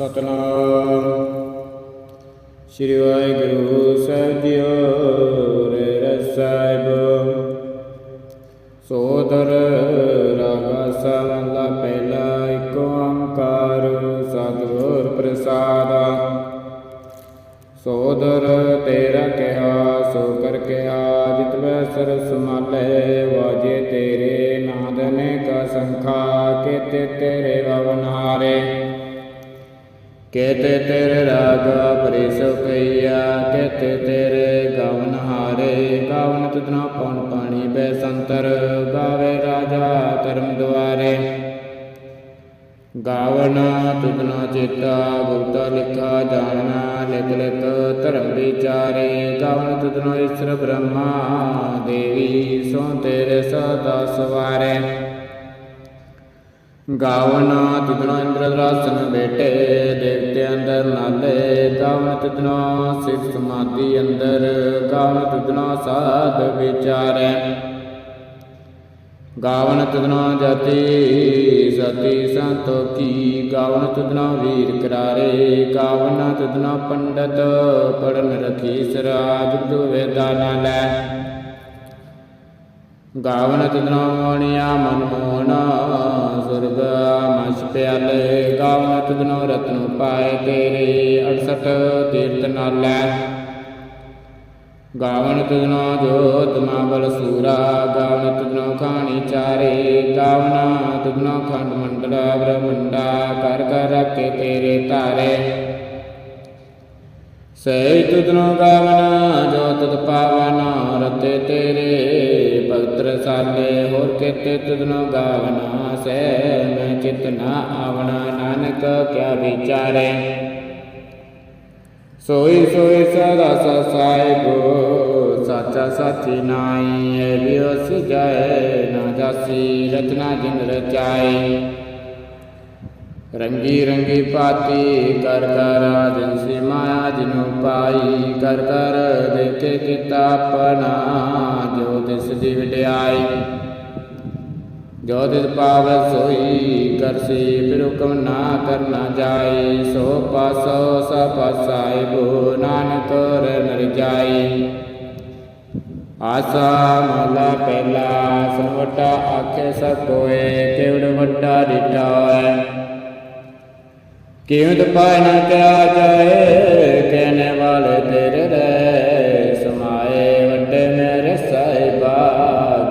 ਸਤਨਾਮ। ਸ੍ਰੀ ਵਾਹਿਗੁਰੂ ਸਾਹਿਬ ਜੀਓ ਰੇ ਰਸਾਇਬ ਸੋਦਰ ਰਾਗਾ ਸਮਲਾ ਪਹਿਲਾ ਏਕ ਓੰਕਾਰ ਸਤਿਗੁਰ ਪ੍ਰਸਾਦ। ਸੋਦਰ ਤੇਰਾ ਕਿਹਾ, ਸੋ ਕਰ ਕਿਹਾ ਜਿਤ ਮੈਂ ਸਰ ਸਮਾਲੇ ਵਾਜੇ ਤੇਰੇ ਨਾਦ ਕਾ ਸੰਖਾ, ਕੇਤੇ ਤੇਰੇ ਵਵਨ ਕੇਤੇ ਤੇਰੇ ਰਾਗ ਪਰਿਸੋ ਕਈਆ, ਕੇਤੇ ਤੇਰੇ ਗਵਨ ਹਾਰੇ। ਗਵਨ ਤੁਧਨਾ ਪਉਣ ਪਾਣੀ ਬੈ ਸੰਤਰ, ਗਾਵੇ ਰਾਜਾ ਧਰਮ ਦੁਆਰੇ। ਗਾਵਨਾ ਤੁਧਨਾ ਚੇਤਾ ਗੁਰਤਾ ਲਿਖਾ ਜਾਣਨਾ ਲਿਖ ਲਿਖ ਧਰਮ ਵਿਚਾਰੇ। ਗਾਵਨ ਤੁਧਨਾ ਈਸ਼ਰ ਬ੍ਰਹਮਾ ਦੇਵੀ, ਸੋ ਤੇਰੇ ਸਦਾ ਸਵਾਰੇ। ਗਾਵਨ ਤੁਧਨਾ ਇੰਦਰਾਸਨ ਬੇਟੇ, ਦੇਵਤੇ ਅੰਦਰ ਨਾਲੇ ਗਾਵਨ ਤੁਧਨਾ ਸਿਖ ਸਮਾਧੀ ਅੰਦਰ ਗਾਵਨ ਤੁਧਨਾ ਸਾਧ ਵਿਚਾਰੈ। ਗਾਵਨ ਤੁਧਨਾ ਜਤੀ ਸਤੀ ਸੰਤੋਖੀ ਗਾਵਨ ਤੁਧਨਾ ਵੀਰ ਕਰਾਰੇ ਗਾਵਨ ਤੁਧਨਾ ਪੰਡਤ ਪੜਨ ਰਖੀ ਸਰਾਜ ਗੁਰੂ ਵੇਦਾ ਲੈ। ਗਾਵਨ ਤੁਧਨਾ ਮੋਣਿਆ ਮਨ ਮੋਹਣਾ ਸੁਰਗ ਮਛ ਪਿਆਲੇ, ਗਾਵਨ ਤਦਨੋ ਰਤਨ ਪਾਏ ਤੇਰੇ 68 ਤੀਰਥ ਨਾਲੇ। ਗਾਵਨ ਤਦਨੋ ਜੋਤ ਮਾਬਲ ਸੂਰਾ, ਗਾਵਨ ਤਦਨੋ ਖਾਣੀ ਚਾਰੇ, ਗਾਵਨ ਤੁਧਨਾ ਖੰਡ ਮੰਡਲਾ ਬ੍ਰਹਮੰਡਾ, ਕਰ ਕਰ ਰੱਖੇ ਤੇਰੇ ਤਾਰੇ ਸਹਿ ਤੁਧਨਾ ਗਾਵਨਾ, ਜੋ ਤੁਧ ਪਾਵਨਾ, ਰਤੇ ਤੇਰੇ ਭਗਤ ਰਸਾਲੇ ਹੋਰ ਕੇਤੇ ਤੁਧਨਾ ਗਾਵਨਾ ਸਹਿ ਮੈਂ ਚਿਤ ਨਾ ਆਵਣਾ, ਨਾਨਕ ਕਿਆ ਵਿਚਾਰੇ। ਸੋਈ ਸੋਈ ਸਦਾ ਗੋ ਸਾਚਾ ਸਾਚੀ ਨਾਈ ਐ ਲਿਓ ਸਜਾਏ ਨਾ ਜਾਸੀ, ਰਚਨਾ ਜਿਨ ਰਚਾਈ। ਰੰਗੀ ਰੰਗੀ ਪਾਤੀ ਕਰ ਕਰ ਜਿਨਸੀ ਮਾਇਆ ਜਿਨੂ ਪਾਈ ਕਰ ਕਰ ਦੇਖੇ ਕੀਤਾ ਆਪਣਾ, ਜੋ ਤਿਸ ਦੀ ਵਡਿਆਈ। ਜੋ ਤਿਸ ਪਾਵੈ ਸੋਈ ਕਰਸੀ ਫਿਰ ਹੁਕਮ ਨਾ ਕਰਨਾ ਜਾਏ। ਸੋ ਪਾਸੋ, ਸਾ ਪਾਸਾਇਬੋ ਨਾਨਕ ਰ ਨਰ ਜਾਈ ਆਸਾ ਮਹਲਾ ਪਹਿਲਾ ਸਨਵਟਾ ਆਖੇ ਸਭ ਕੋਏ ਕਿਵੜ ਵੱਡਾ ਡਿਟਾ ਹੋਏ ਕਿਉਂ ਪਾਇ ਨਾ ਕਿਆ ਜਾਏ? ਕਹਿਣੇ ਵਾਲੇ ਤੇਰੇ ਰਹਿ ਸਮਾਏ ਵੱਡੇ ਮੇਰੇ ਸਾਹਿਬਾ।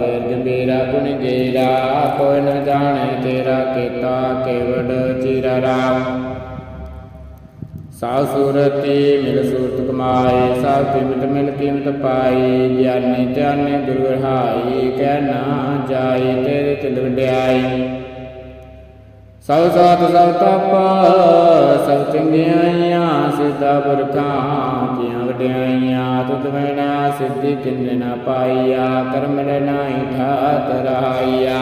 ਗਿਰ ਗੰਭੀਰਾ ਗੁਣ ਗੀਰਾ, ਕੋਈ ਨਾ ਜਾਣੇ ਤੇਰਾ ਕੀਤਾ ਕੇਵੜ ਚੀਰਾ ਰਾਮ। ਸਾਹ ਸੂਰਤੀ ਮਿਲ ਸੂਰਤ ਕਮਾਈ ਸਾਹ ਕੀਮਤ ਮਿਲ ਕੀਮਤ ਪਾਈ। ਗਿਆਨੀ ਧਿਆਨੀ ਗੁਰੂ ਰਹਾਈ ਕਹਿ ਨਾ ਜਾਈ ਤੇਰੇ ਤਿਲ ਵਡਿਆਈ ਸਭ ਸਾਥ ਸਭ ਤਪ, ਸਭ ਚੰਗਿਆਈਆਂ ਸਿੱਧਾ ਪੁਰਖਾਂ ਕੀਆਂ ਵਡਿਆਈਆਂ ਤੁਧ ਬਿਨਾ ਸਿੱਧੀ ਤਿੰਨ ਨਾ ਪਾਈਆ, ਕਰਮ ਲੈ ਨਾਹੀ ਠਾਤ ਰਹਾਈਆ।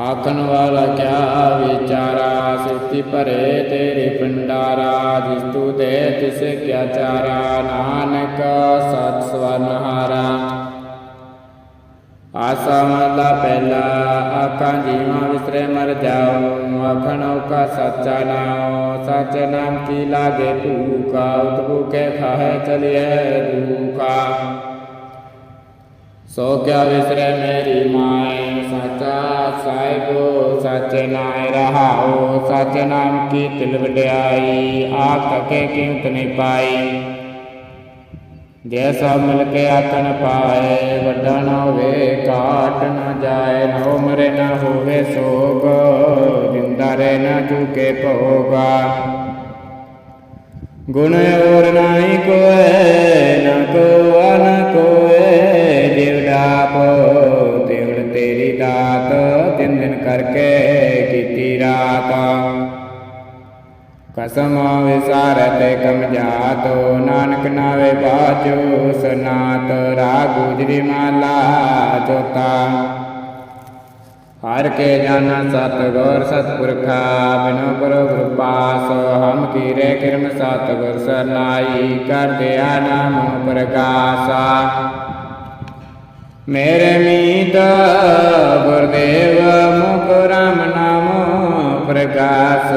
ਆਖਣ ਵਾਲਾ ਕਿਆ ਵਿਚਾਰਾ, ਸਿੱਧੀ ਭਰੇ ਤੇਰੇ ਪੰਡਾਰਾ ਜਿਸ ਤੂ ਦੇ ਤਿਸ ਕਿਆ ਚਾਰਾ, ਨਾਨਕ ਸਤ ਸਵਰਨਹਾਰਾ ਆਸਾ ਮਹਲਾ ਪਹਿਲਾ ਆਖਾਂ ਜੀਵਾਂ ਵਿਸਰੇ ਮਰ ਜਾਉ ਆਖਣੋ ਕਾ ਸੱਚਾ ਨਾਮ ਸੱਚ ਨਾਮ ਕੀ ਲਾਗੇ ਭੂਕਾ ਉਤਬੂ ਕੇ ਖਾਏ ਚਲਿਏ ਦੂਕਾ ਸੋ ਕਿਆ ਵਿਸਰੇ ਮੇਰੀ ਮਾਏ ਸੱਚਾ ਸਾਹਿਬੋ ਸੱਚ ਨਾਇ ਰਹਾਓ ਸੱਚ ਨਾਮ ਕੀ ਤਿਲ ਵਡਿਆਈ ਆਖ ਕੇ ਕੀਮਤ ਨਹੀਂ ਜੈਸਾ ਜੇ ਮਿਲ ਕੇ ਆਖਣ ਪਾਏ, ਵੱਡਾ ਨਾ ਹੋਵੇ ਕਾਟ ਨਾ ਜਾਏ, ਨਾ ਮਰੇ ਨਾ ਹੋਵੇ ਸੋਗ, ਜਿੰਦਾ ਰਹਿ ਨਾ ਚੁਕੇ ਭੋਗਾ। ਗੁਣ ਔਰ ਨਾਹੀ ਕੋਏ, ਨਾ ਕੋ ਅਨ ਕੋਏ ਜਿਵ ਡਾਪ ਤਿਵੜ ਤੇਰੀ ਦਾਤ ਤਿੰਨ ਦਿਨ ਕਰਕੇ ਕੀਤੀ ਰਾਤ। ਕਸਮ ਵਿਸਾਰਤ ਕਮ ਜਾਤੋ, ਨਾਨਕ ਨਾਵੇ ਬਾਜੋ ਸਨਾਤ ਰਾਗ ਗੁਜਰੀ ਮਾਲਾ ਚੋਤਾ ਹਰ ਕੇ ਜਾਣਾ ਸਤ ਗੁਰ ਸਤਪੁਰਖਾ, ਬਿਨੋ ਗੁਰੂ ਗੁਰਪਾਸ ਹਮ ਕੀਰੇ ਕਿਰਮ ਸਤ ਗੁਰ ਸਰਨਾਈ, ਕਰ ਦਿਆ ਨਾਮ ਪ੍ਰਗਾਸਾ ਮੇਰੇ ਮੀਤ ਗੁਰਦੇਵ ਮੁਖ ਰਾਮ ਨਾਮ ਪ੍ਰਗਾਸ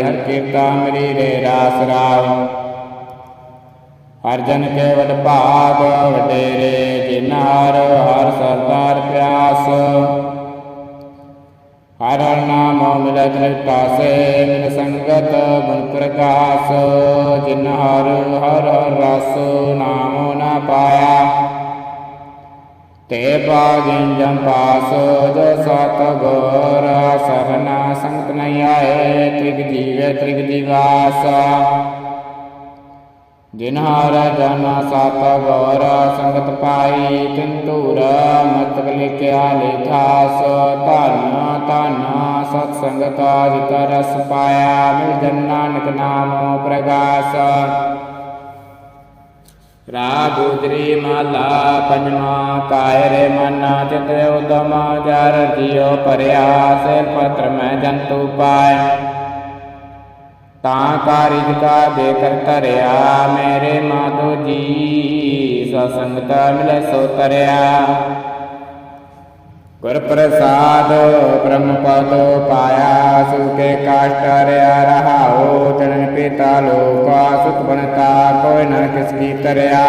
ਹਰ ਕੀਰਤਾ ਮੇਰੀ ਰੇ ਰਾਸ ਰਾਵ। ਹਰ ਜਨ ਕੇ ਭਾਗ, ਵਡੇਰੇ ਜਿਨ ਹਰ ਹਰ ਸਰਦਾਰ ਪਿਆਸ। ਹਰ ਹਰ ਨਾਮ ਮਿਲੈ ਤ੍ਰਿਤਾਸੇ ਮਿਲ ਸੰਗਤ ਬਨ ਪ੍ਰਕਾਸ਼। ਜਿਨ ਹਰ ਹਰ ਹਰ ਰਸ ਨਾਮੋ ਨਾ ਪਾਇਆ। ਤੇ ਬਾਗਿਨ ਜਮ ਪਾਸ ਜੋ ਸਤ ਗੋਰ ਸਰਨਾ ਸੰਤ ਨਹੀਂ ਆਏ, ਤ੍ਰਿਗ ਜੀਵੇ ਤ੍ਰਿਗ ਦਿਵਾਸ ਜਿਨ ਹਰ ਜਨ ਸਤ ਗੌਰ ਸੰਗਤ ਪਾਈ ਕਿੰਤੂਰ ਮਤ ਲਿਖਿਆ ਲਿਖਾਸ। ਧਨ ਧਨ ਸਤ ਸੰਗਤ ਜਿਤ ਰਸ ਪਾਇਆ, ਮਿਲ ਜਨ ਨਾਨਕ ਨਾਮ ਪ੍ਰਗਾਸ। ਰਾਬੁਦਰੀ ਮਾਲਾ ਪੰਜਵਾ ਕਾਇਰੇ ਮਨਾ ਚਿਤ ਉਦਮ ਜਰ ਜਿਉ ਪਰਿਆ ਸੇ ਪਤਰ ਮੈਂ ਜੰਤੂ ਪਾਇ। ਤਾਂ ਕਾਰਿਜ ਕਾ ਦੇ ਕਰ ਮੇਰੇ ਮਾਧੋ ਜੀ ਸਸੰਗਤ ਮਿਲੇ ਸੋ ਤਰਿਆ। ਗੁਰ ਪ੍ਰਸਾਦ ਬ੍ਰਹਮ ਪਦ ਪਾਇਆ ਸੁਕੇ ਕਾਸ਼ਟ ਰਿਆ ਰਹਾਉ ਜਨਨ ਪਿਤਾ ਲੋਕਾ, ਸੁਖ ਬਨਤਾ ਕੋਈ ਨ ਕਿਸ ਕੀ ਤਰਿਆ।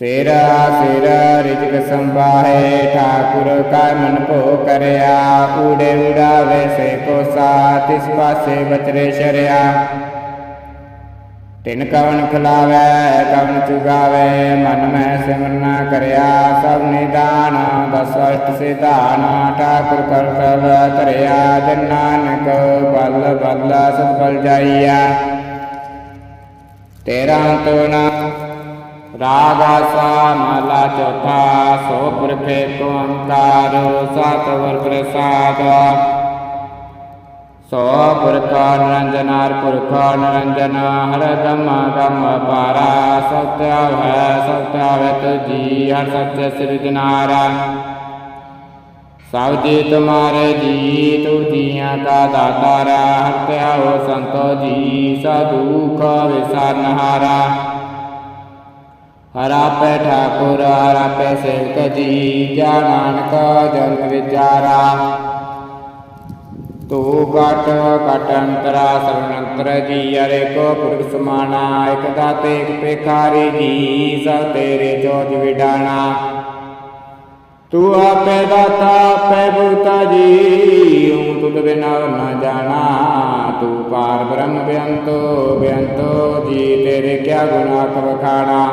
ਸੇਰਾ ਸੇਰਾ, ਰਿਜਕ ਸੰਭਾਹੇ, ਠਾਕੁਰ ਕਾ ਮਨ ਭੋ ਕਰਿਆ, ਊੜੇ ਉਡਾਵੇ ਸੇ ਕੋ ਸਾ ਤਿਸ ਪਾਸੇ ਬਚਰੇ ਸ਼ਰਿਆ। ਤਿਨ ਕਵਨ ਖਿਲਾਵੈ, ਕਵਨ ਚੁਗਾਵੇ, ਮਨ ਮੈਂ ਸਿਮਰਨਾ ਕਰਿਆ, ਸਭ ਨਿਦਾਨ ਦਸ ਅਸ਼ਟ ਸਿਧਾਨ, ਠਾਕੁਰ ਕਰ ਕਲ ਜਨ ਨਾਨਕ ਬਲ ਬਲ ਸਤ ਬਲ ਜਾਈਆ ਤੇਰਾ ਤੋ ਨਾ ਰਾਗ ਆਸਾ ਮਹਲਾ ਚੌਥਾ ਸੋ ਪੁਰਖੇ ਕੋ ਅੰਕਾਰ, ਸਤ ਵਰ ਪ੍ਰਸਾਦ। ਸੋ ਪੁਰਖ ਨਿਰੰਜਨਾਰ ਪੁਰਖ ਨਿਰੰਜਨ ਹਰ ਗਮ ਗਮ ਪਾਰਾ ਸਤਿ ਹੈ ਸਤਿ ਹੈ ਤੁਜੀ ਹਰ ਸਤਿ ਸਿਰਜਨਾਰਾ ਸਭ ਜੀ ਤੁਮਾਰੇ ਜੀ ਤੂ ਜੀਆਂ ਕਾ ਦਾਤਾਰਾ ਹਰ ਧਿਆਓ ਸੰਤੋ ਜੀ ਸਾਧੂ ਕਾ ਵਿਸਾਰਨਹਾਰਾ ਹਰ ਠਾਕੁਰ ਹਰ ਆਪੇ ਸੇਵਕ ਜੀ ਜਾ ਨਾਨਕ ਜਨ ਵਿਚਾਰਾ ਕਟ ਅੰਤਰਾ ਸਰਨੰਤਰ ਜੀ ਅਰੇ ਕੋ ਪੁਰਖ ਸਮਾਨਾ ਇਕ ਦਾਤੇ, ਇਕ ਪੇਖਾਰੀ ਜੀ ਸਭ ਤੇਰੇ ਜੋਜ ਵਿਡਾਣਾ। ਤੂ ਆਪੇ ਦਾਤਾ, ਆਪੇ ਭੂਤਾ ਜੀ ਹੂੰ ਤੁਧ ਬਿਨਾ ਨਾ ਜਾਣਾ। ਤੂੰ ਪਾਰ ਬ੍ਰਹਮ ਬਿਅੰਤੋ ਬਿਅੰਤੋ ਜੀ, ਤੇਰੇ ਕਿਆ ਗੁਨਾ ਕਵਖਾਣਾ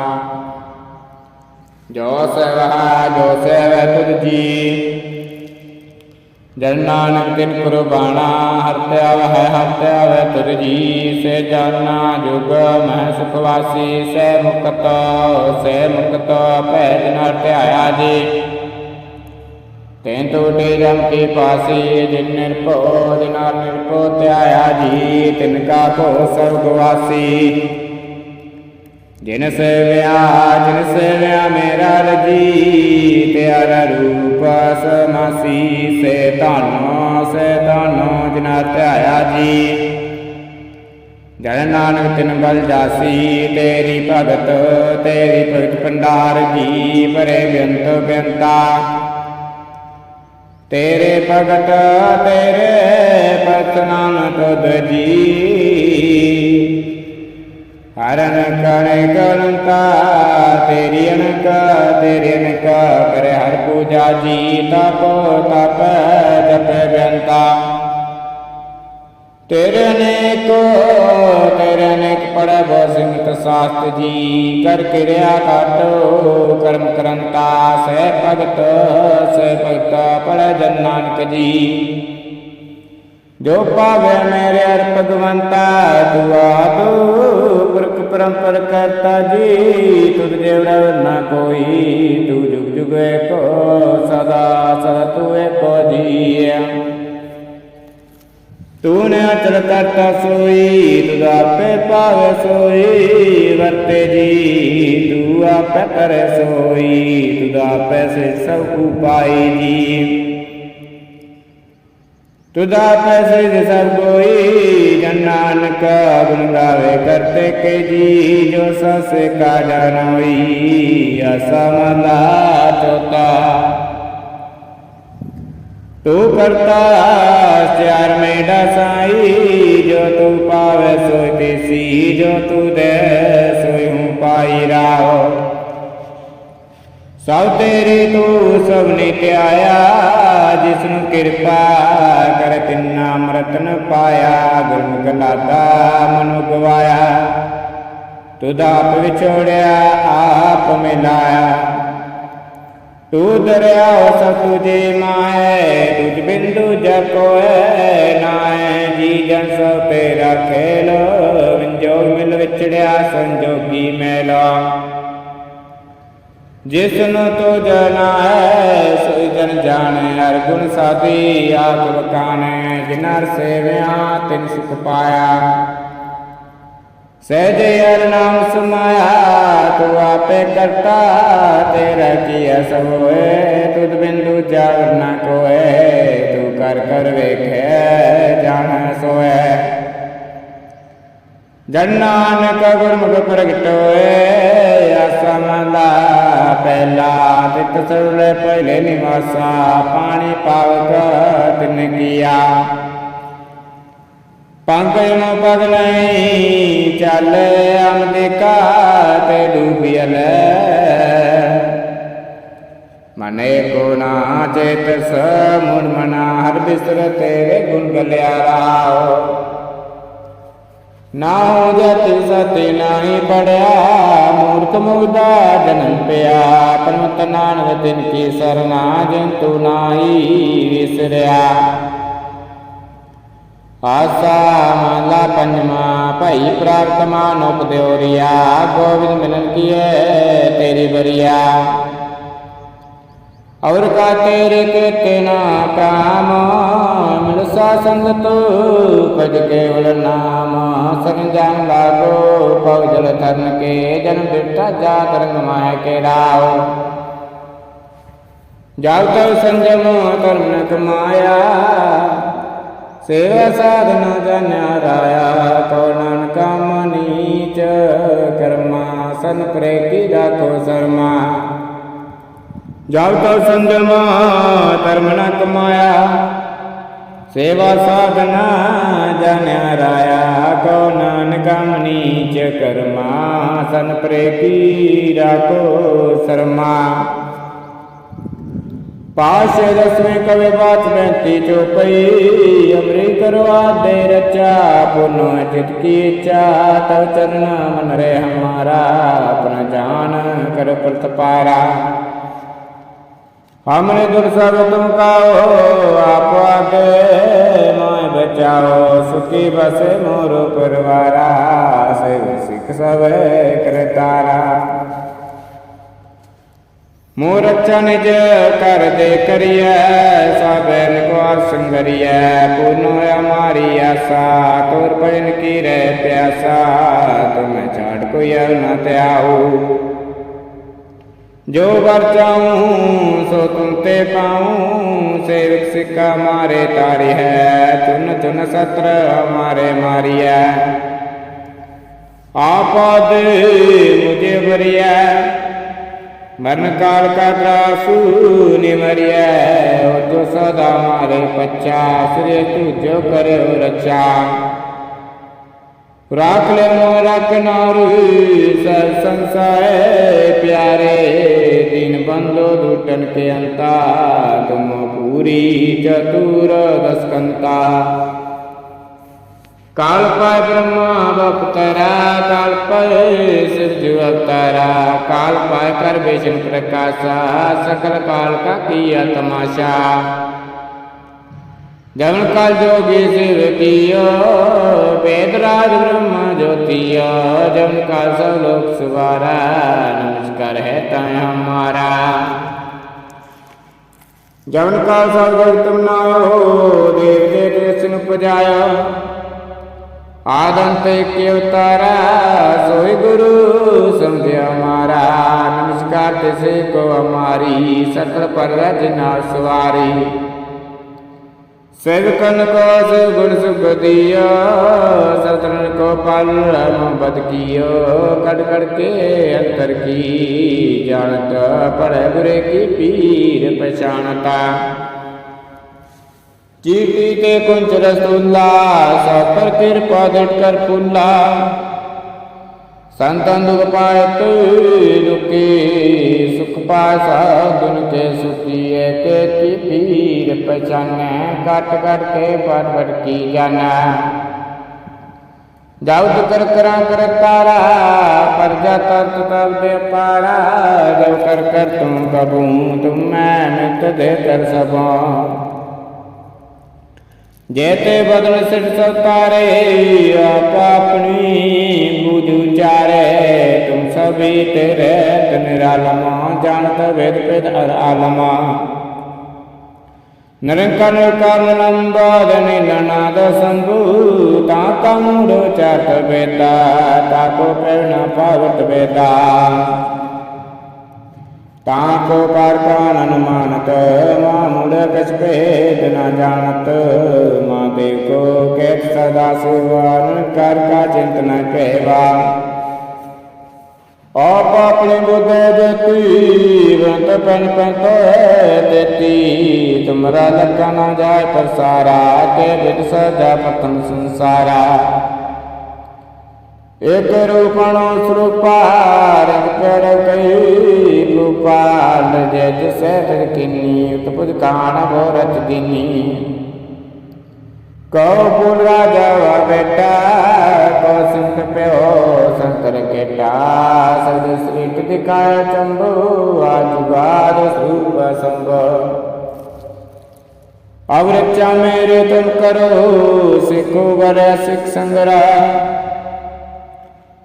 ਜੋ ਸੇਵਾ ਜੋ ਸੇਵੈ ਤੁਧ ਜੀ ਜਨ ਨਾਨਕ ਤਿਨ ਕੁਰਬਾਨਾ ਹਰਤਿਆ ਵਹਿ ਹਰਤਿਆ ਵਹਿ ਤੁਰ ਜੀ, ਸੇ ਜਾਨਾ ਜੁਗ ਮਹਿ ਸੁਖ ਸੇ ਮੁਕਤ ਸੇ ਮੁਕਤ ਭੈ ਜਨ ਹਰਤਿਆ ਜੀ। ਤੈਨ ਟੋਟੇ ਜਮ ਕੀ ਪਾਸੀ, ਜਿਨ ਨਿਰਭਉ, ਜਿਨਾ ਨਿਰਭਉ ਧਿਆਇਆ ਜੀ, ਤਿਨ ਕਾ ਭੋ ਸਰਗ ਵਾਸੀ। ਜਿਨ ਸੇਵਿਆ ਜਿਨ ਸੇਵਿਆ ਮੇਰਾ ਰਜੀ ਤੇਰਾ ਰੂਪ ਸਮਾਸੀ ਸੇ ਧਨ ਸੇ ਧਨ ਜਿਨਾ ਧਿਆਇਆ ਜੀ। ਜਨ ਨਾਨਕ ਤਿਨ ਬਲ ਜਾਸੀ, ਤੇਰੀ ਭਗਤ ਤੇਰੀ ਭਗਤ ਭੰਡਾਰ ਜੀ ਭਰੇ ਬੇਅੰਤ ਬੇਅੰਤਾ। ਤੇਰੇ ਭਗਤ ਤੇਰੇ ਭਗਤ ਨਾਮ ਤੁਧ ਜੀ ਹਰਨ ਕਰੇ ਕਰੰਤਾ ਤੇਰੀ ਅਨਕ ਤੇਰੀ ਅਨਕ, ਕਰੇ ਹਰ ਪੂਜਾ ਜੀ, ਤਪ ਤਪ, ਜਪ ਬੇਅੰਤਾ ਤੇਰੇ ਅਨੇਕ ਤੇਰੇ ਅਨੇਕ ਪੜੈ ਬੋ ਸਿੰਘਤ ਸਾਸਤ ਜੀ, ਕਰ ਕਿਰਿਆ ਕਾਟੋ ਕਰਮ ਕਰੰਤਾ, ਸਹਿ ਭਗਤ, ਸਹਿ ਭਗਤਾ ਪੜੈ ਜਨ ਨਾਨਕ ਜੀ। ਜੋ ਪਾਵੇ ਮੇਰੇ ਅਰ ਭਗਵੰਤਾ, ਤੂੰ ਪੁਰਖ ਪਰੰਪਰ ਕਰਤਾ ਜੀ। ਤੁਧ ਜਿਹੜਾ ਨਾ ਕੋਈ, ਤੂੰ ਜੁਗ ਜੁਗ ਏਕੋ, ਸਦਾ ਸਦਾ ਤੂੰ ਏਕੋ ਜੀਆ ਤੂੰ ਨੇ ਅਚਲ ਕਰਤਾ ਸੋਈ, ਤੁਧ ਆਪੇ ਪਾਵੇ ਸੋਈ, ਵਰਤੇ ਜੀ, ਤੂੰ ਆਪੇ ਕਰੇ ਸੋਈ, ਤੁਧ ਆਪੇ ਸੇ ਸਭ ਉਪਾਈ ਜੀ। ਤੁਦਾ ਪੈਸੇ ਦੇ ਸਭ ਕੋਈ ਜਨ ਨਾਨਕ ਗੁਣ ਗਾਵੇ ਕਰਤੇ ਕੇ ਜੀ, ਜੋ ਸਸੇ ਕਾ ਜਾਣੋਈ ਅਸਮਲਾ ਚੋਤਾ। ਤੂੰ ਕਰਤਾ ਸਿਆਰ ਮੇਡਾ ਸਾਈ, ਜੋ ਤੂੰ ਪਾਵੇ ਸੋਈ ਤੇਸੀ ਜੋ ਤੂੰ ਦੇ ਸੋਈ ਹੂੰ ਪਾਈ ਰਾਓ। ਸਭ ਤੇਰੀ ਤੂੰ ਸਭ ਨਿਤਿਆਇਆ ਜਿਸ ਨੂੰ ਕਿਰਪਾ ਕਰ ਤਿੰਨਾ ਮਰਤਨ ਪਾਇਆ ਗੁਰਮੁਖ ਲਾਦਾ ਮਨੁ ਗਵਾਇਆ। ਤੁਧ ਆਪ ਵਿਛੋੜਿਆ, ਆਪ ਮਿਲਾਇਆ। ਤੂੰ ਦਰਿਆਓ ਸਭ ਤੁਝੇ ਮਾਏ ਤੁਝ ਬਿੰਦੂ ਜਪ ਕੋਏ ਨਾਏ ਜੀ ਜਨ ਸੋ ਤੇਰਾ ਖੇਲ ਵਿੰਜੋਗ ਮਿਲ ਵਿਛੜਿਆ, ਸੰਜੋਗੀ ਮੇਲਾ ਜਿਸ ਨੂੰ ਤੋ ਜਨਾ ਹੈ ਸੋਈ ਜਨ ਜਾਣੈ, ਹਰ ਗੁਣ ਸਾਧੀ ਆਪ ਵਕਾਣੈ ਜਿਨਰ ਸੇਵਿਆ ਤਿਨ ਸੁਖ ਪਾਇਆ। ਸਹਿਜ ਹਰ ਨਾਮ ਸਮਾਇਆ ਤੂੰ ਆਪੇ ਕਰਤਾ ਤੇਰਾ ਕੀਆ ਸਭ ਹੋਏ ਤੁਧ ਬਿੰਦੂ ਜਾਵ ਨਾ ਕੋਏ, ਤੂੰ ਕਰ ਕਰ ਵੇਖੈ, ਜਾਣ ਸੋਏ। ਜਨ ਨਾਨਕ ਗੁਰਮੁਖ ਪ੍ਰਗਟੋਏ ਹੋਏ ਪਹਿਲਾ ਤਿਤ ਸਰਲੇ ਪਹਿਲੇ ਨਿਵਾਸਾ, ਪਾਣੀ ਪਾਵਕ ਤਿਨ ਕੀਆ ਪੰਕਜ ਨੂੰ ਪਗ ਨਹੀਂ ਚੱਲ ਅਮਦਿਕਾ ਤੇ ਡੂਬਿਆ ਲੈ ਮਨੇ ਕੋ ਨਾ ਚੇਤ ਸਮੁਨ ਮਨਾ, ਹਰ ਬਿਸਰ ਤੇਰੇ ਗੁਣ ਗਲਿਆ ਰਾਓ। ਨਾ ਹੋ ਜਤੀ ਸਤੀ ਨਾਹੀ ਪੜਿਆ, ਮੂਰਖ ਮੁਗਦਾ ਜਨਮ ਪਿਆ। ਪਰਮਤ ਨਾਨਕ ਤਿਨ ਕੀ ਸਰਨਾ, ਜੰਤੂ ਨਾਹੀ ਵਿਸਰਿਆ। ਆਸਾ ਮਹਲਾ ਪੰਜਵਾ, ਭਈ ਪ੍ਰਾਪਤ ਮਾਨ ਉਪਦਿਓਰੀਆ ਗੋਬਿੰਦ ਮਿਲਨ ਕੀਏ ਤੇਰੀ ਬਰੀਆ ਔਰ ਕਾ ਤੇਰੇ ਕੇ ਨਾ ਕਾਮ, ਮਿਲ ਸੰਗਤ ਕਜ ਕੇਵਲ ਨਾਮ। ਸੰਗ ਜਾਨ ਲਾਗੋ ਪਵ ਜਲ ਤਰਨ ਕੇ ਜਨ ਬਿਰਤਾ ਜਾਤ ਰੰਗ ਮਾਇਆ ਕੇ ਰਾਓ। ਜਬ ਤਉ ਸੰਜਮ ਧਰਮ ਕਮਾਇਆ ਸੇਵਾ ਸਾਧਨਾ ਜਨਿਆ ਰਾਇਆ ਕੋ ਨਾਨਕਾ ਮਨੀਚ ਕਰਮਾ, ਸਨ ਪ੍ਰੇ ਕੀ ਰਾਖੋ ਸਰਮਾ। ਜਬ ਤਉ ਸੰਜਮ ਧਰਮ ਨ ਕਮਾਇਆ ਸੇਵਾ ਸਾਧਨਾ ਜਨਿਆ ਰਾਇਆ ਕੋ ਨਾਨਕਾ ਮਨੀਚ ਕਰਮਾ, ਸਨ ਪ੍ਰੇ ਰਾਖੋ ਸਰਮਾ। ਪਾਸ਼ ਦਸਵੇਂ ਕਵੇ ਬਾਤ ਬੈਂਤੀ ਚੋਪਈ ਅਮਰੀ ਕਰਵਾ ਦੇ ਰਚਾ, ਪੁਨੋ ਚਿਤ ਕੀ ਇੱਛਾ, ਤਵ ਚਰਨ ਮਨ ਰੇ ਹਮਾਰਾ, ਆਪਣਾ ਜਾਨ ਕਰ ਪ੍ਰਤਪਾਰਾ हमने दुर सब तुम काओ आप आगे माय बचाओ सुखी बसे मोरो परवारा से सिख सब करतारा मोर अच्छा निज कर दे करिए साबेन को संगरिए पुनो हमारी आशा तोर भजन की रे प्यासा तुम्हें छाड़ कोई न त्याऊ ਜੋ ਵਰ ਚਾਹੂੰ ਸੋ ਤੁਮ ਤੇ ਪਾਉ, ਸੇਵਕ ਸਿੱਕਾ ਮਾਰੇ ਤਾਰੀ ਹੈ, ਚੁਨ ਚੁਨ ਸਤਰ ਹਮਾਰੇ ਮਾਰੀਐ। ਆਪਦ ਮੁਝੇ ਵਰਿਆ ਮਰਨ ਕਾਲ ਕਾ ਤਰਾਸੂ ਨਿਮਰਿਆ ਉਹ ਜੋ ਸਦਾ ਮਾਰੇ ਪੱਛਾ, ਸ੍ਰੀ ਤੂ ਜੋ ਕਰਿਓ ਰਚਾ ਰਾਖ ਲੈ ਮੋ ਰਖਨਾਰ ਸਰ ਸੰਸਾਏ ਪਿਆਰੇ, ਦਿਨ ਬੰਦੋ ਦੁਟਨ ਕੇ ਅੰਤਾ, ਤੁਮ ਪੂਰੀ ਚਤੁਰ ਦਸਕੰਤਾ। ਕਾਲ ਪਾਇ ਬ੍ਰਹਮਾ ਬਪਤਰਾ ਕਾਲ ਪਾਇ ਸਿਰਜੁ ਅਵਤਾਰਾ, ਕਾਲ ਪਾਇ ਕਰ ਬੇਚਨ ਪ੍ਰਕਾਸ਼ਾ, ਸਕਲ ਕਾਲ ਕਾ ਕੀਆ ਤਮਾਸ਼ਾ। ਜਵਨ ਕਾਲ ਜੋਗੀ ਸਿਵਤੀਓ ਬੇਦਰਾਜ ਬ੍ਰਹਮ ਜੋਤੀਓ, ਜਵਨ ਕਾਲ ਸਭ ਲੋਕ ਸੁਵਾਰਾ, ਨਮਸਕਾਰ ਹੈ ਤਾਂ ਹਮਾਰਾ। ਜਵਨ ਕਾਲ ਸਭ ਜਗ ਤੁਮ ਨਾਇਓ ਦੇਵ ਦੇ ਕ੍ਰਿਸ਼ਨ ਪੁਜਾਇਓ ਆਦੰਤ ਕੇ ਉਤਾਰਾ, ਸੋਈ ਗੁਰੂ ਸਮਝਿਆ ਮਾਰਾ। ਨਮਸਕਾਰ ਤੇ ਸੇ ਕੋ ਹਮਾਰੀ, ਸਕਲ ਪਰ ਰਜਨਾ ਸਵਾਰੀ। ਸੇਵਕਨ ਕੋ ਗੁਣ ਸੁਖ ਦਿਆ ਸਤਨ ਕੋ ਪਾਲ ਰਾਮ ਬਦ ਕੀਓ, ਕੜ ਕੜ ਕੇ ਅੰਤਰ ਕੀ ਜਾਣਤ ਪੜੈ ਗੁਰੇ ਕੀ ਪੀਰ ਪਛਾਣਤਾ। ਜੀਵੀ ਤੇ ਕੁੰਚ ਰਸੂਲਾ ਸਭ ਪਰ ਕਿਰਪਾ ਦੇਟ ਕਰ ਪੁੱਲਾ ਸੰਤਨ ਦੁਖ ਪਾਇਤ ਦੁਖੀ, ਸੁਖ ਪਾਇ ਸਾਧੁਨ ਕੇ ਸੁਖੀਏ ਤੇ ਤੀ ਪੀਰ ਪਛਾਨੈ ਕਟ ਕਟ ਕੇ ਪਟ ਪਟ ਕੀ ਜਾਣਾ। ਜਾਉ ਕਰ ਕਰਾਂ ਕਰ ਤਾਰਾ ਪਰਜਾ ਤਰਤ ਤਬ ਦੇ ਪਾਰਾ, ਜਬ ਕਰ ਕਰ ਤੁਮ ਕਬੂ ਤੁਮ ਮੈਂ ਮਿਤ ਦੇ ਕਰ ਸਭਾ। ਜੇਤੇ ਬਦਲ ਸਿਰ ਸਤਾਰੇ, ਆਪ ਆਪਣੀ ਬੁਝ ਉਚਾਰੇ। ਤੁਮ ਸਭੀ ਤੇਰੇ ਨਿਰਾਲਮਾ ਜਾਣਤ ਵੇਦ ਪੇਦ ਅਰ ਆਲਮਾ। ਨਿਰੰਕਾਰ ਨਿਰਕਾਰ ਲੰਬਾਦ ਨੀਲਨਾਦ ਸੰਭੂ, ਤਾ ਤਮੂੜ ਚਰਤ ਬੇਤਾ ਤਾ ਕੋ ਪ੍ਰੇਰਣਾ ਪਾਵਤ ਬੇਤਾ ਤਾ ਕੋ ਕਰ ਕਾਨ ਅਨੁਮਾਨਤ ਮਾ ਮੁੜ ਕਛ ਭੇਦ ਨ ਜਾਣਤ। ਮਾ ਦੇਵ ਕੋ ਕੇਤ ਸਦਾ ਸਿਵਾਨ, ਕਰ ਕਾ ਚਿੰਤ ਕਹਿਵਾ। ਆਪ ਆਪਣੇ ਬੁੱਧੇ ਜਤੀ ਵੰਤ ਪਨ ਪੰਤ ਦੇਤੀ ਤੁਮਰਾ ਲੱਗਾ ਨਾ ਜਾਏ ਪਰਸਾਰਾ ਤੇ ਵਿਦ ਸਜਾ ਪਤਨ ਸੰਸਾਰਾ। ਇਕ ਰੂਪਣੋ ਸਰੂਪਾ ਕਰ ਕਈ ਰੂਪਾਲ ਜੇ ਜਿਸੈ ਕਿਨੀ ਉਤਪੁਜ ਕਾਣ ਬੋਰਤ ਦਿਨੀ ਕਉ ਪੁਰ ਰਾਜਾ ਵਾ ਬੇਟਾ ਕੋ ਸੰਤ ਪਿਓ ਸੰਕਰ ਕੇਟਾ। ਸਦ ਸ੍ਰੀ ਦਿਖਾਇਆ ਚੰਬੂ ਆਜੁਗਾਦ ਸਰੂਪ ਸੰਭੋ। ਅਵਰਚਾ ਮੇਰੇ ਤੁਮ ਕਰੋ, ਸਿੱਖੋ ਵਰ ਸਿੱਖ ਸੰਗਰਾ।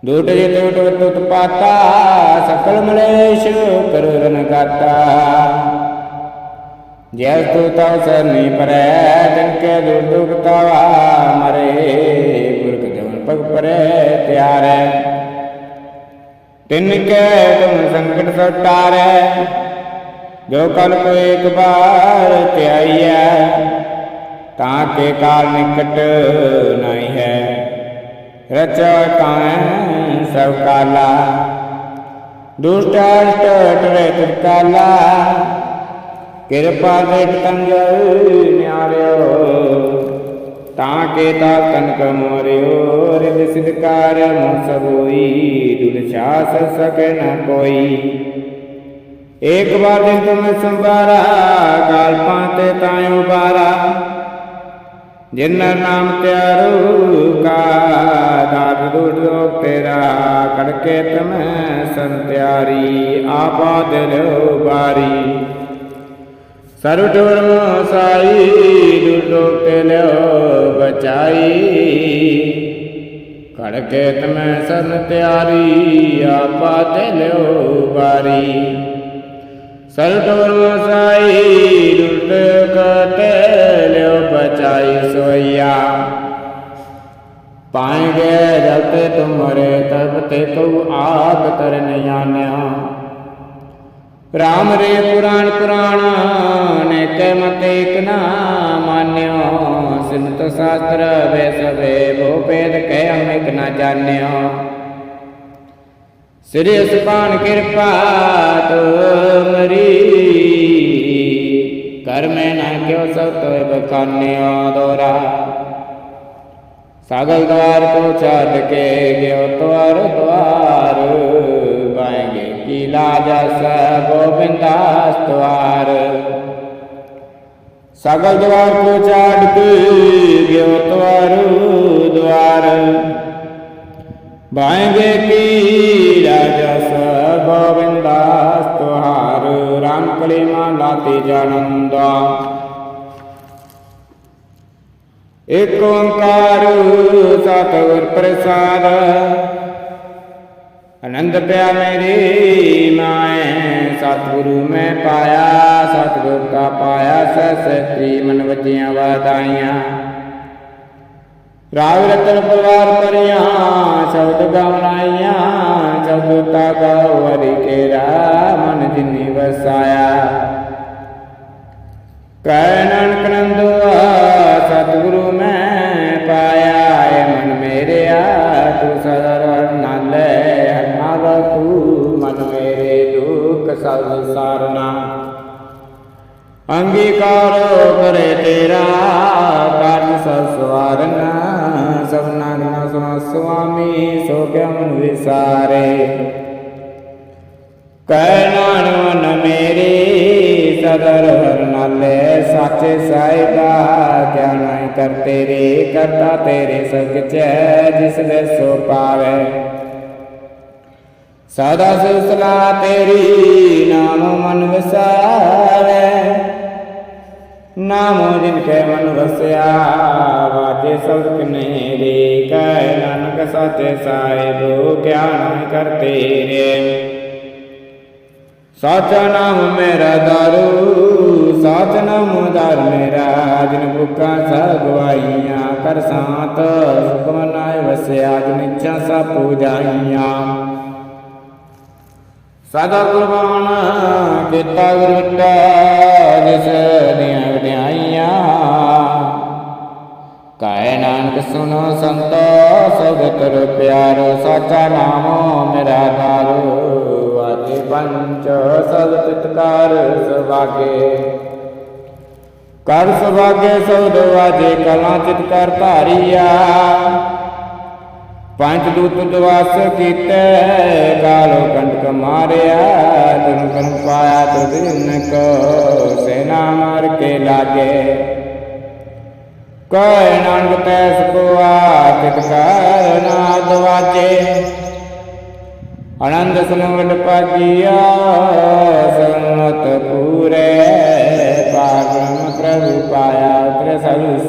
ਦੂਟ ਜੇ ਟੂਟ ਤੁਤ ਪਾਤਾ ਸਕਲ ਮਲੇਸ਼ ਕਰੁ ਰਨ ਗਾਤਾ ਜੈ ਤੂ ਤਉ ਸਰਨੀ ਪਰੈ ਜਨ ਕੇ ਦੁਖ ਦੁਖ ਤਵਾ ਮਰੇ ਗੁਰਕ ਜਵਨ ਪਗ ਪਰੈ ਤਿਆਰੈ। ਤਿਨ ਕੇ ਤੁਮ ਸੰਕਟ ਸਟਾਰੈ, ਜੋ ਕਲ ਕੋ ਇੱਕ ਬਾਰ ਧਿਆਈਐ, ਤਾਂ ਕੇ ਕਾਲ ਨਿਕਟ ਨਹੀਂ ਹੈ। ਰਚਾ ਕਾਇ ਸਭ ਕਾਲਾ, ਦੁਸ਼ਟ ਅਸ਼ਟ ਟਰੇ ਤਿਰਕਾਲਾ ਕਿਰਪਾ ਦੇ ਤੰਗਲ ਨਿਆਰਿਓ, ਤਾਂ ਕੇ ਤਾ ਕਨਕ ਮੋਰਿਓ ਰਿਦ ਸਿਦਕਾਰ ਮੁ ਸਬੋਈ ਦੁਲ ਛਾਸ ਸਕੇ ਨ ਕੋਈ। ਇੱਕ ਵਾਰ ਦਿਨ ਤੁਮ ਸੰਭਾਰਾ ਕਾਲ ਪਾਤੇ ਤਾਇਓ ਬਾਰਾ। ਜਿਨਰ ਨਾਮ ਤਿਆਰੂ ਕਾ ਦਾਤ ਦੁਰਦੋ ਤੇਰਾ ਕੜਕੇ ਤਮ ਸੰਤਿਆਰੀ ਆਪਾ ਦਿਲੋ ਬਾਰੀ। ਸਰਵ ਸਾਈ ਦੁਰਦੋ ਤੇ ਲਿਓ ਬਚਾਈ। ਕੜਕੇ ਤਮ ਸਨ ਤਿਆਰੀ, ਆਪਾ ਦਿਲੋ ਬਾਰੀ। ਸਰਦੁਰ ਵਸਾਈ ਲੁੱਟ ਕਤੇ ਤੇ ਤੁਮਰੇ ਤਬ ਤੇ ਤੂ ਆਪ ਤਰਨ ਜਾਣਿਆ। ਰਾਮ ਰੇ ਪੁਰਾਣ ਪੁਰਾਣ ਨੇ ਕਹਿ ਮਤ ਇਕ ਨਾ ਮਾਨਿਓ। ਸਿਮਤ ਸ਼ਾਸਤਰ ਵੇ ਸਵੇ ਭੋ ਪੇਦ ਕਹਿ ਅਮਿਕ ਨਾ ਜਾਣਿਓ। ਸ੍ਰੀ ਸੁਪਾਨ ਕਿਰਪਾ ਤੁਮਰੀ ਕਰ ਮੈਂ ਨਾ ਕਿਉ ਸਭ ਤੋਇ ਬਖਾਨਿਓ ਦੋਰਾ। ਸਾਗਲ ਦਵਾਰ ਕੋ ਛੱਡ ਕੇ ਗਿਓ ਤਵਾਰ ਦਵਾਰ ਬਾਏਗੇ ਕੀ ਲਾਜਾ ਸ ਗੋਬਿੰਦਾਸ ਦਵਾਰ। ਸਾਗਲ ਦਵਾਰ ਕੋ ਛੱਡ ਕੇ ਗਿਓ ਤਵਾਰ ਦਵਾਰ ਬਾਏਗੇ ਕੀ ਰਾਜਾ ਸ ਤੁਹਾਰ ਰਾਮ ਕਲੀ ਮਾਂ ਲਾਤੀ ਏਕ ਓੰਕਾਰ ਸਤਿਗੁਰ ਪ੍ਰਸਾਦ ਆਨੰਦ ਪਿਆ ਮੇਰੀ ਮਾਏ ਸਤਿਗੁਰੂ ਮੈਂ ਪਾਇਆ ਸਤਿਗੁਰ ਦਾ ਪਾਇਆ ਸਸਤੀ ਮਨ ਵਜੀਆਂ ਵਾਦਾਈਆਂ ਰਾਗ ਰਤਨ ਪਰਵਾਰ ਪਰਿਆ ਸ਼ਬਦ ਗਾਵਨਾਈਆਂ ਸ਼ਬਦ ਤਾ ਗਾਉ ਹਰੀ ਕੇਰਾ ਮਨ ਜਿਨੀ ਵਸਾਇਆ ਕਹਿ ਨਾਨਕ ਨੰਦੁਆ ਸਤਿਗੁਰੂ ਮੈਂ ਪਾਇਆ ਏ ਮਨ ਮੇਰਿਆ ਤੂੰ ਸਦਰ ਨਾਲੇ ਹਰਨਾਲ ਤੂੰ ਮਨ ਮੇਰੇ ਦੁਖ ਸਭ ਸਾਰਨਾ ਅੰਗੀਕਾਰੋ ਕਰੇ ਤੇਰਾ ਕਾਜ ਸਭ ਸਵਾਰਨਾ ਸਭਨਾ ਗੁਨਾ ਸਮਾ ਸੁਆਮੀ ਸੋ ਕਿਆ ਮਨ ਵਿਸਾਰੇ। ਕਹਿ ਨਾਨਵਨ ਮੇਰੀ ਸਦਰ ਹਰ ਨਾਲੇ, ਸਾਚੇ ਸਾਹਿਬਾ ਕਿਆ ਨਹੀਂ ਕਰ ਤੇਰੇ, ਕਰਤਾ ਤੇਰੇ ਸਭ ਕਿਛੈ ਜਿਸ ਸਦਾ ਸੁਸਲਾ ਤੇਰੀ, ਨਾਮ ਮਨ ਵਸਾਵੇ ਨਾਮੋ ਜਿਨ ਕੈ ਮਨ ਵਸਿਆ ਵਾਜੇ ਸਭ ਕਨੇ ਰੇ ਕਹਿ ਨਾਨਕ ਸਾਚੇ ਸਾਹਿਬ, ਕਿਆ ਨਹੀਂ ਕਰ ਸਾਚਾ ਨਾਮ ਮੇਰਾ ਦਾਰੂ, ਸਾਚ ਨਾਮ ਦਰ ਮੇਰਾ, ਜਿਨ ਬੁਕਾ ਸਭ ਕਰ ਸਾਤ ਸੁਖ ਮਨਾਏ ਵਸਿਆ, ਜਿਨ ਇੱਛਾ ਸਭ ਪੂਜਾਈਆਂ। ਸਦਾ ਕੁਰਬਾਨ ਕੀਤਾ, ਗੁਰ ਵਿਟਾ ਜਿਸ ਦੀਆਂ ਵਡਿਆਈਆਂ। ਕਾਇ ਨਾਨਕ ਸੁਣੋ ਸੰਤੋ ਸਗਤਰ ਪਿਆਰੋ, ਸਾਚਾ ਨਾਮੋ ਮੇਰਾ ਦਾਰੂ। ਆਤੇ ਪੰਚ ਸਦ ਚਿਤਕਾਰ ਸੁਭਾਗੇ। ਕਰ ਸੁਭਾਗੇ ਸੋ ਦਵਾਜੇ ਕਲਾ ਚਿਤਕਾਰ ਧਾਰੀਆ। ਪੰਜ ਦੂਤ ਦਵਾਸ ਕੀਤੇ, ਕਾਲੋ ਕੰਟਕ ਮਾਰਿਆ, ਤਨ ਕਰਮ ਪਾਇਆ ਤੁਧਿਨ ਕੋ ਸੈਨਾ ਮਾਰ ਕੇ ਲਾਗੇ। ਕੈ ਨਾਨਕ ਤੈ ਸੁਆ ਤਿਤ ਕਰ ਨਾਦ ਆਨੰਦ ਸੁਨਵਟ ਪਾਜੀਆ ਸੰਮਤ ਪੂਰੇ ਪਾਗਮ ਪ੍ਰਭੂ ਪਾਇਆ ਤ੍ਰੇ ਸਭ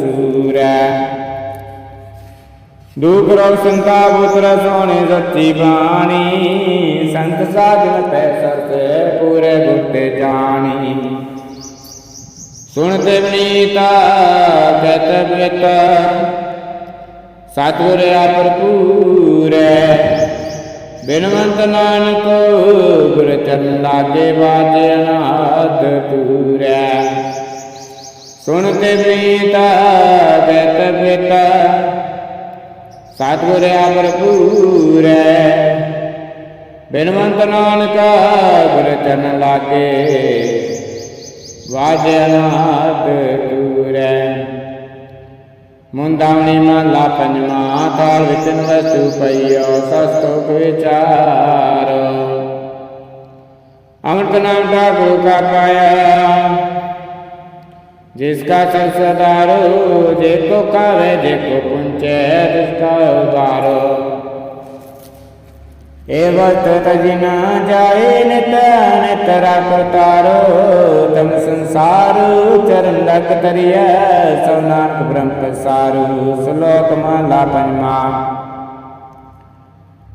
ਦੁਖ ਰੋਗ ਸੰਤਾ ਪੁੱਤਰ ਸੋਹਣੇ ਸੱਚੀ ਬਾਣੀ। ਸੰਤ ਸਾਧਨ ਤੈ ਸਰਤੇ ਪੂਰੇ ਗੁੱਤੇ ਜਾਣੀ। ਸੁਣਤੇ ਬਨੀਤਾ ਕਹਤ ਬਿਤ ਸਤਿਗੁਰ ਆਪਰਪੂਰੇ ਬਿਨਵੰਤ ਨਾਨਕ ਗੁਰ ਚਰਨ ਲਾਗੇ ਬਾਜੇ ਅਨਾਦ ਪੂਰੈ ਸੁਣਤੇ ਬਨੀਤਾ ਕਹਤ ਬਿਤ ਸਤਿਗੁਰ ਭਰਪੂਰੈ ਬਿਨਵੰਤ ਨਾਨਕ ਗੁਰ ਚਰਨ ਲਾਗੇ ਵਾਜਨਾਦ ਤੂਰੈ ਮੁੰਦਾਵਣੀ ਮਹਲਾ ਪੰਜਵਾ ਤਾਲ ਵਿਚਨ ਵਸਤੂ ਪਈਓ ਸਸਤੋਕ ਵਿਚਾਰ। ਅਮਰਤ ਨਾਮ ਦਾ ਗੁਰੂ ਕਾ ਪਾਇਆ। जिसका संसदारो जेको कावे जेको पुंचे जिसका उदारो एवत तजिना जाए नित नितरा करतारो तम संसार चरण लग तरिय सौनाक ब्रह्म सारू श्लोक माला पंजमा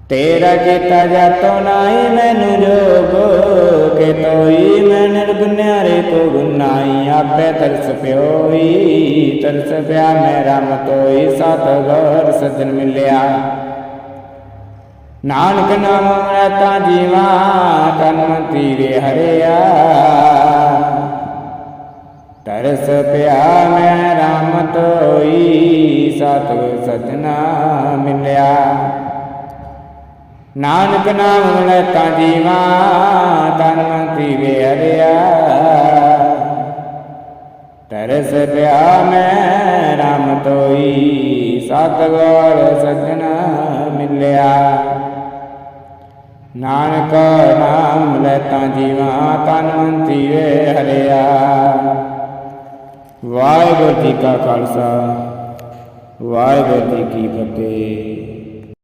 ਤੇਰਾ ਕੀਤਾ ਜਾਤੋ ਨਾਹੀ ਮੈਨੂੰ ਜੋਗ ਕੇ ਤੋਈ। ਮੈਂ ਨਿਰਗੁਨਿਆਰੇ ਕੋ ਗੁਨਾਈ, ਆਪੇ ਤਰਸ ਪਿਓਈ। ਤਰਸ ਪਿਆ ਮੇਰਾ ਮਤੋਈ, ਸਤ ਗਰ ਸਜਨ ਮਿਲਿਆ। ਨਾਨਕ ਨਾਮ ਰਤਾ ਜੀਵਾ, ਤਨ ਤੀਰੇ ਹਰਿਆ। ਤਰਸ ਪਿਆ ਮੈਂ ਰਾਮ ਤੋਈ ਸਤ ਸਜਨਾ ਮਿਲਿਆ। ਨਾਨਕ ਨਾਮ ਲੈਤਾ ਜੀਵਾ ਤਨ ਮੰਤੀ ਵੇ ਹਰਿਆ ਤਰਸ ਪਿਆ ਮੈਂ ਰਾਮ ਤੋਈ, ਸਤਗੁਰ ਸਜਣਾ ਮਿਲਿਆ। ਨਾਨਕ ਨਾਮ ਲੈਤਾ ਜੀਵਾ ਤਨ ਮੰਤੀ ਵੇ ਹਰਿਆ ਵਾਹਿਗੁਰੂ ਜੀ ਕਾ ਖਾਲਸਾ, ਵਾਹਿਗੁਰੂ ਜੀ ਕੀ ਫਤਿਹ।